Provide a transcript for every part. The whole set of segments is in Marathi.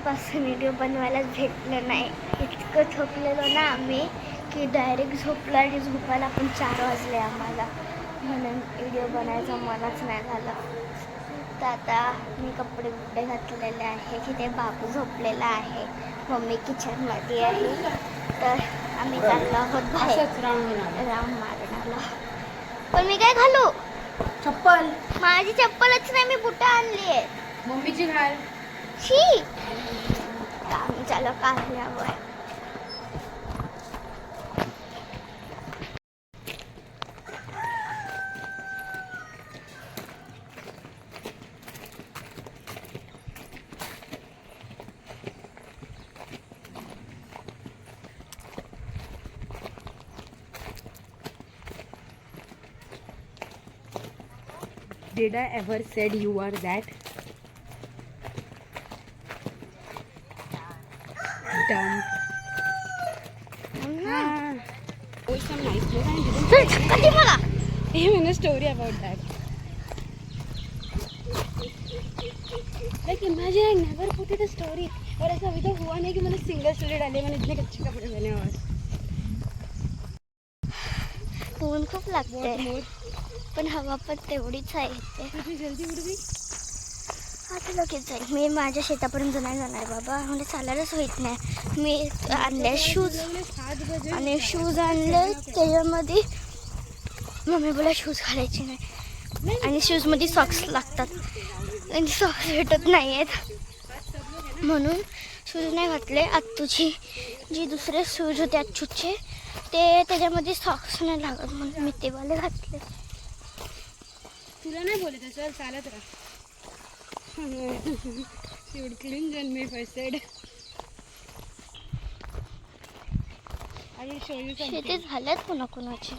दिवसांपासून व्हिडिओ बनवायलाच भेटलं नाही. इतकं झोपलेलो ना आम्ही की डायरेक्ट झोपलो आणि झोपायला पण चार वाजले आम्हाला. म्हणून व्हिडिओ बनायचं मनच नाही झालं. तर आता मी कपडे बिपडे घातलेले आहे तिथे बाबू झोपलेला आहे मम्मी किचनमध्ये आहे. तर आम्ही चाललो आहोत बाहेर. राम मारणाला पण मी काय घालू? चप्पल. माझी चप्पलच नाही मी बुटं आणली आहे मम्मीची घाल. शी! Did I ever said you are that? मला. Even a story about that. Like imagine I never put it a story. और ऐसा अभी तक हुआ नहीं कि मैंने सिंगल स्टोरी डाली मैंने इतने अच्छे कपड़े पहने और। ऊन खूप लागते. पण हवा पण तेवढीच आहे इथे. तुझी जल्दी गई आता लगेच जाईल मी माझ्या शेतापर्यंत नाही जाणार बाबा. म्हणजे चालायलाच होत नाही. मी आणले शूज आणि शूज आणले त्याच्यामध्ये मम्मी बोला शूज घालायचे नाही. आणि शूजमध्ये सॉक्स लागतात. आणि सॉक्स भेटत नाही आहेत म्हणून शूज नाही घातले. आत्तूची जी दुसरे शूज होते अच्चूचे ते त्याच्यामध्ये सॉक्स नाही लागत म्हणून मी ते वाले घातले. तुला नाही बोलत चल चालत राहा. जन्मे फसेड शेती झाल्यात कुणाकुणाचे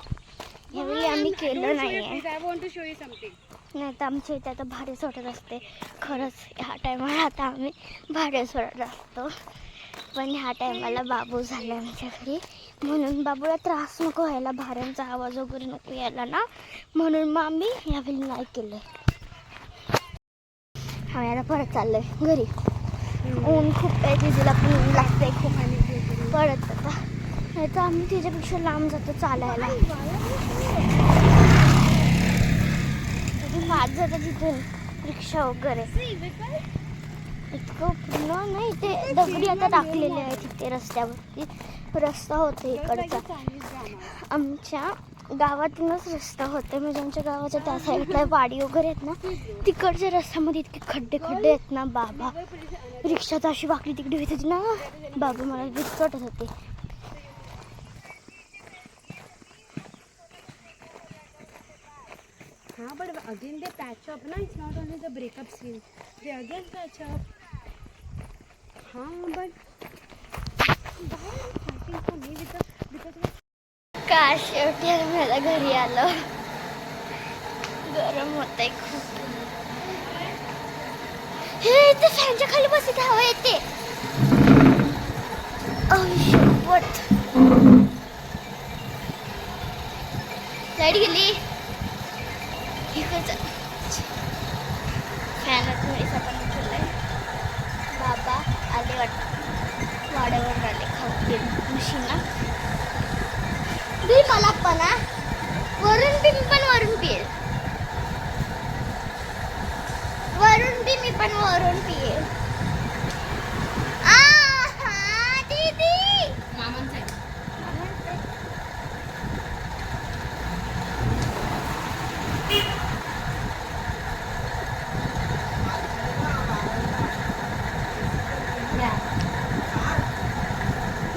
यावेळी आम्ही केलं नाही आहे नाही तर आमच्या इथे आता भाडे सोडत असते. खरंच ह्या टायमाला आता आम्ही भाडे सोडत असतो. पण ह्या टायमाला बाबू झाला आमच्या घरी. म्हणून बाबूला त्रास नको व्हायला भाड्यांचा आवाज वगैरे नको यायला ना. म्हणून मग आम्ही यावेळी नाही केलं. आम्ही आता परत चाललोय घरी. ऊन खूप आहे तिला पण ऊन लागतंय खूप. परत आता नाही तर आम्ही त्याच्यापेक्षा लांब जातो चालायला. वाद जातं तिथून रिक्षा वगैरे. इतकं पूर्ण नाही ते दगडी आता टाकलेले आहे तिथे रस्त्यावरती. रस्ता होते इकडचा. आमच्या गावातूनच रस्ता होते म्हणजे आमच्या गावाच्या त्या साईडला वाडी वगैरे आहेत ना तिकडच्या रस्त्यामध्ये इतके खड्डे खड्डे आहेत ना बाबा. रिक्षा तर अशी वाकडी तिकडे होती ना बाबा मला भीती होते. हा but again they patch up ना it's not only the breakup scene they again patch up हा बट काश शेवटी मला घरी आलो. गरम होत आहे खूप. हे इथे फॅनच्या खाली बसत हवं येते लाइट गेली. बी मी पण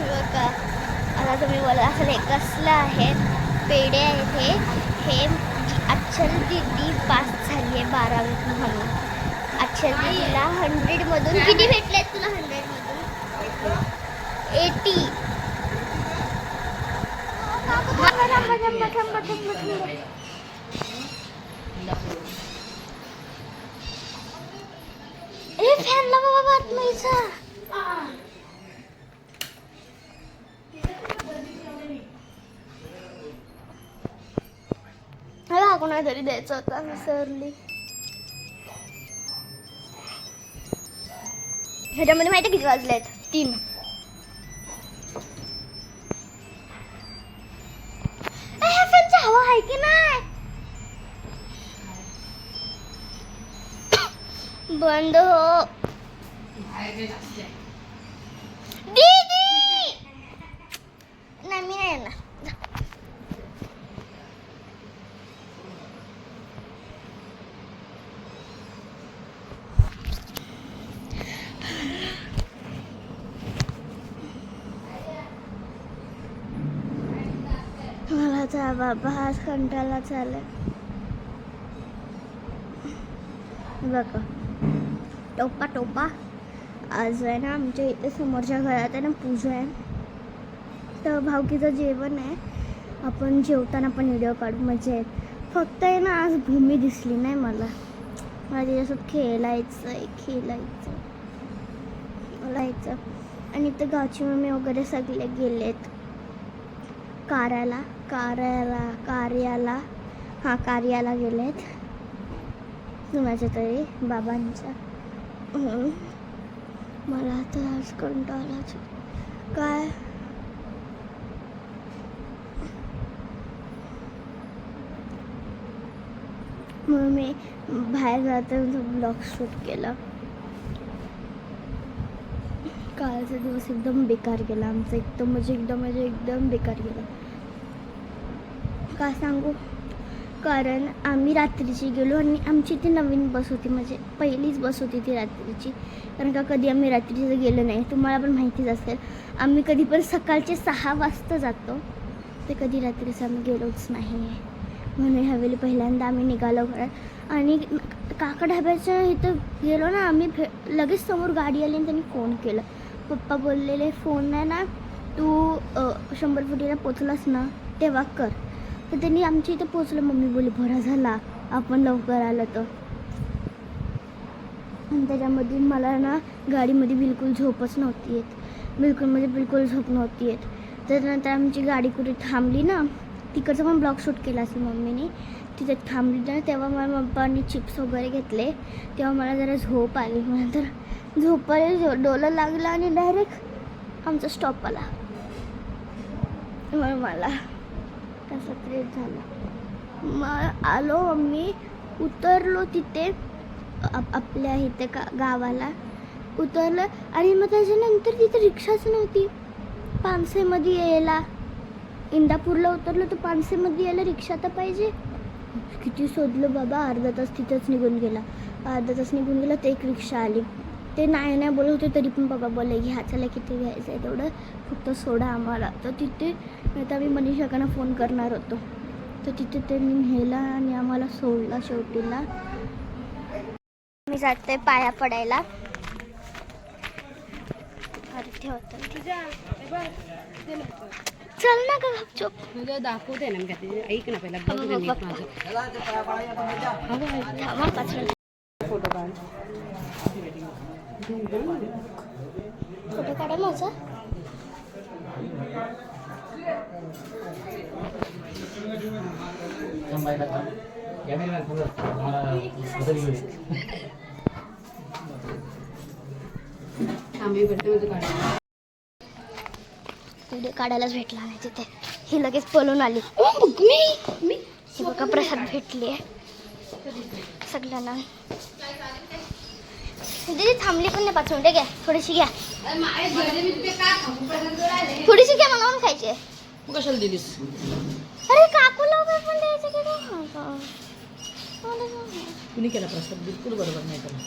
वरून आता तुम्ही बोला असेल हे कसलं आहे? पेढे आहेत हे. हे अच्छल दिदी पास झाली आहे बारावीत म्हणून. अच्छल दिदीला हंड्रेडमधून किती भेटलेत तुला हंड्रेडमधून एटी ए फॅन लावा बाबा आत्माईचा. मला कोणाला तरी द्यायचं होता विसरली ह्याच्यामध्ये माहिती आहे किती वाजले आहेत तीन ए, ह्या फॅनची हवा आहे की नाही बंद हो दीदी नाही मी नाही येणार मला बाबा आज कंटाला चालेल बघा टोपा टोपा. आज आहे ना आमच्या इथे समोरच्या घरात आहे ना पूजा आहे. तर भावकीचं जेवण आहे. आपण जेवताना पण व्हिडिओ काढू मजा आहे फक्त आहे ना आज भूमी दिसली नाही मला. मला तिच्यासोबत खेळायचं आहे खेळायचं बोलायचं आणि इथं गावची मम्मी वगैरे सगळे गेलेत. कारायला. कार्याला कार्याला हां कार्याला गेलेत. माझ्या तरी बाबांच्या. मला तर आज कंटाळाच काय? म्हणून मी बाहेर जाताना ब्लॉग शूट केला. कालचा दिवस एकदम बेकार गेला. आमचा एकदम म्हणजे एकदम म्हणजे एकदम बेकार गेला. का सांगू? कारण आम्ही रात्रीची गेलो आणि आमची ती नवीन बस होती म्हणजे पहिलीच बस होती ती रात्रीची. कारण का कधी आम्ही रात्रीचं गेलो नाही तुम्हाला पण माहितीच असेल. आम्ही कधी पण सकाळचे सहा वाजता जातो ते कधी रात्रीचं आम्ही गेलोच नाही. म्हणून ह्यावेळी पहिल्यांदा आम्ही निघालो घरात. आणि काका ढाब्याच्या इथं गेलो ना आम्ही फे लगेच समोर गाडी आली आणि त्यांनी फोन केला. पप्पा बोललेले फोन आहे ना तू शंभर फुटीला पोचलास ना तेव्हा कर. तर त्यांनी आमच्या इथं पोचलं मम्मी बोलली बरा झाला. आपण लवकर आलं तर. आणि त्याच्यामध्ये मला ना गाडीमध्ये बिलकुल झोपच नव्हती येत. बिलकुल म्हणजे बिलकुल झोप नव्हती येत. त्याच्यानंतर आमची गाडी कुठे थांबली ना तिकडचं पण ब्लॉग शूट केला असेल मम्मीने. तिथे थांबली ना तेव्हा मला पप्पांनी चिप्स वगैरे घेतले. तेव्हा मला जरा झोप आली. नंतर तर झोपायला जो- डोलं लागलं आणि डायरेक्ट आमचा स्टॉप आला. मला कसा तरी झाला. मग आलो मी उतरलो तिथे आप- आपल्या इथे का गावाला. उतरलं आणि मग त्याच्यानंतर तिथे रिक्षाच नव्हती. पानसेमध्ये यायला. इंदापूरला उतरलो तर पानसेमध्ये यायला रिक्षा तर पाहिजे. किती शोधलं बाबा अर्धा तास तिथंच निघून गेला. अर्धा तास निघून गेला तर एक रिक्षा आली. ते नाही नाही बोलत होते तरी पण बाबा बोलले घ्या चला किती घ्यायचं आहे तेवढं. फक्त सोडा आम्हाला. तर तिथे नाही तर आम्ही मनीषाकांना फोन करणार होतो. तर तिथे त्यांनी नेला आणि आम्हाला सोडला शेवटीला. मी जाते पाया पडायला. ते. चल ना का गपचूप तुला दाखवते ना मी ते. ऐक ना पहिला फोटो काढ. फोटो काढा माझा व्हिडिओ काढायलाच भेटला नाही तिथे. ही लगेच पळून आली. मी मी बघा प्रसाद भेटली आहे सगळ्यांना. दीदी थांबली पण नाही पाच मिनिटं घ्या थोडीशी घ्या. थोडीशी घ्या मला पण खायची आहे. कशाला दिलीस? अरे काकूला वगैरे पण द्यायचं की नाही? हा. कुणी केला प्रसाद? बिलकुल बरोबर नाही केला.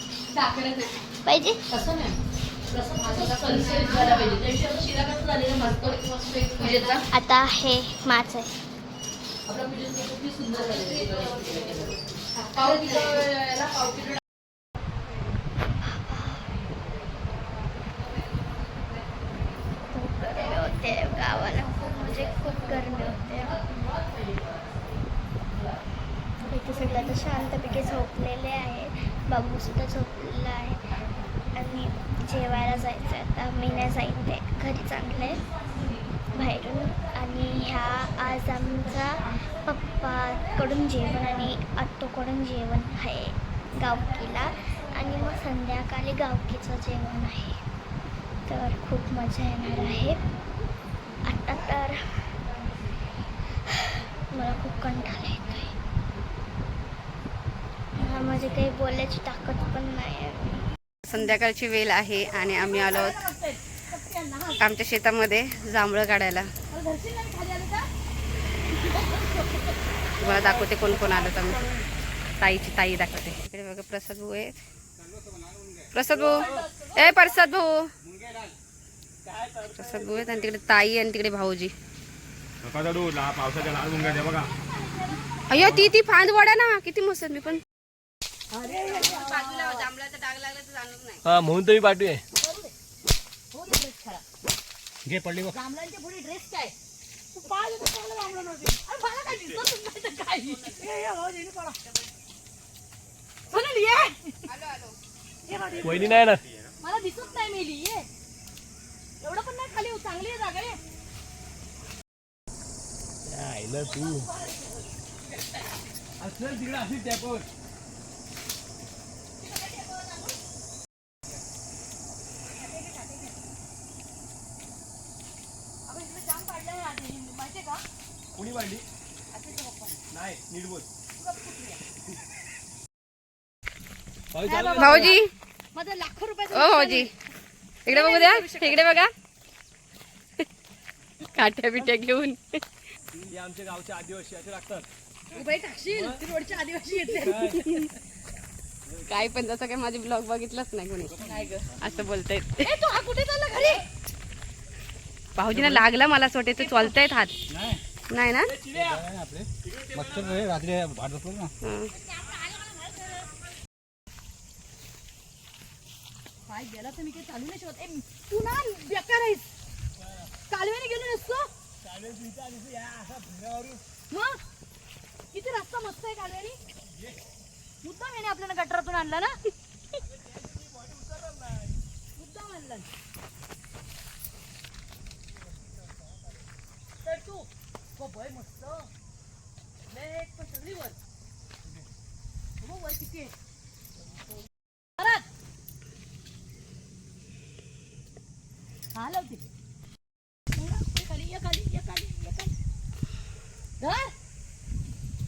पाहिजे? तसं नाही. आता हे माच आहे खूप गरमी होते गावाला खूप म्हणजे खूप गरमी होते इथे सगळं आता शांतपैकी झोपलेले बाबूसुद्धा झोपलेला आहे. आणि जेवायला जायचं आहे. आता मी नाही जाईन ते घरी चांगलं आहे बाहेरून. आणि ह्या आज आमचा पप्पाकडून जेवण आणि आत्तोकडून जेवण आहे गावकीला. आणि मग संध्याकाळी गावकीचं जेवण आहे. तर खूप मजा येणार आहे. आता तर मला खूप कंटाळा येतो माझी काही बोलायची ताकद पण नाही संध्याकाळची वेळ आहे आणि आम्ही आलो आहोत आमच्या शेतामध्ये जांभळं काढायला. तुम्हाला दाखवते कोण कोण आलं तर ताईची ताई दाखवते. इकडे बघा प्रसाद भाऊ आहे प्रसाद भाऊ. ए प्रसाद भाऊ. प्रसाद भाऊ आहेत आणि तिकडे ताई आणि तिकडे भाऊजी. अय्यो ती ती फांद वडा ना. किती मस्त आहेत मी पण जांभळाचा डाग लागला तर जाणत नाही हा म्हणून तर मी पाठवी घे पडली बघ. जांभळांच्या पुढे ड्रेस काय? तू पाय देतो चांगलं जांभळं नव्हते. अरे मला काय नाही काय. सोनल, ये. ना मला दिसत नाही मेली ये. एवढं पण नाही खाली चांगली आहे जागा ये. आईला तू. असेल तिकडे असेल टॅपवर कोणी वाढली नाही नीट बोल. भाऊजी. ओ भाऊजी. इकडे बघू द्या. इकडे बघा. काट्या बिट्या घेऊन. हे आमच्या गावचे आदिवासी असे लागतात. आदिवासी काय? पण जसं काय माझे ब्लॉग बघितलंच नाही कोणी. असं बोलतायत. ए, तू हा कुठे चालला घरी? भाऊजीला लागला मला असं वाटतं चालतायत हात. नाही ना? काय गेला तर मी काही चालू नाही शकत. ए, तू ना बेकार आहेस. कालव्याने गेलो नसतो? मग किती रस्ता मस्त आहे कालव्याने. मुद्दाम याने आपल्याला गटारातून आणला ना? मुद्दाम आणला. तर तू बय मस्त एक पण सगळी वर हो वर किती परत हा लावते ये खाली ये खाली ये खाली ये खाली धर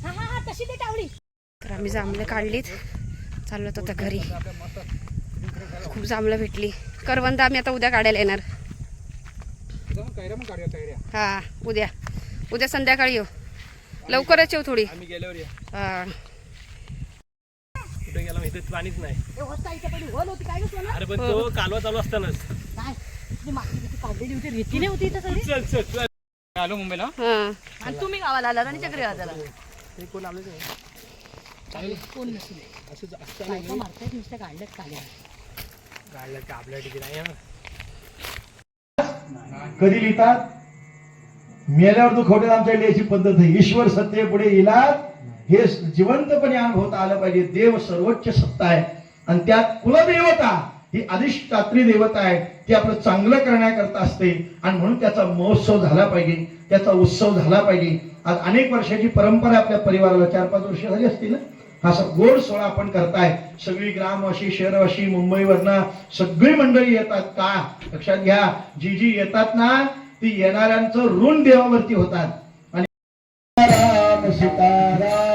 हा हा हा तशी दे तर आम्ही जांभळं काढलीत. चाललो आता घरी. खूप जांभळं भेटली. करवंद आम्ही आता उद्या काढायला येणार. हा उद्या. उद्या संध्याकाळी येऊ. लवकरच येऊ थोडी. हा. कुठे गेला माहिती? पाणीच नाही. अरे पण तो कालवा चालू असतानाच. चल चल चल. आलो मुंबईला? हा. आणि तुम्ही गावाला आला आणि चक्री कोण आलं नाही? कोण नसेल. असं का आपल्या हं. कधी लिहितात? मेल्यावर तो खोट्यात आमच्या लिहायची पद्धत आहे ईश्वर सत्य पुढे इलाज हे जिवंतपणे अनुभवता आलं पाहिजे. देव सर्वोच्च सत्ता आहे. आणि त्यात कुलदेवता ही अधिष्ठात्री देवता आहे. ती आपलं चांगलं करण्याकरता असते. आणि म्हणून त्याचा महोत्सव झाला पाहिजे. त्याचा उत्सव झाला पाहिजे. आज अनेक वर्षाची परंपरा आपल्या परिवाराला चार पाच वर्ष झाली असतील ना? हा असा गोड सोहळा आपण करताय. सगळी ग्रामवासी शहरवासी मुंबईवरनं सगळी मंडळी येतात का? लक्षात घ्या. जी जी येतात ना ती येणाऱ्यांचं ऋण देवावरती होतात. आणि सीताराम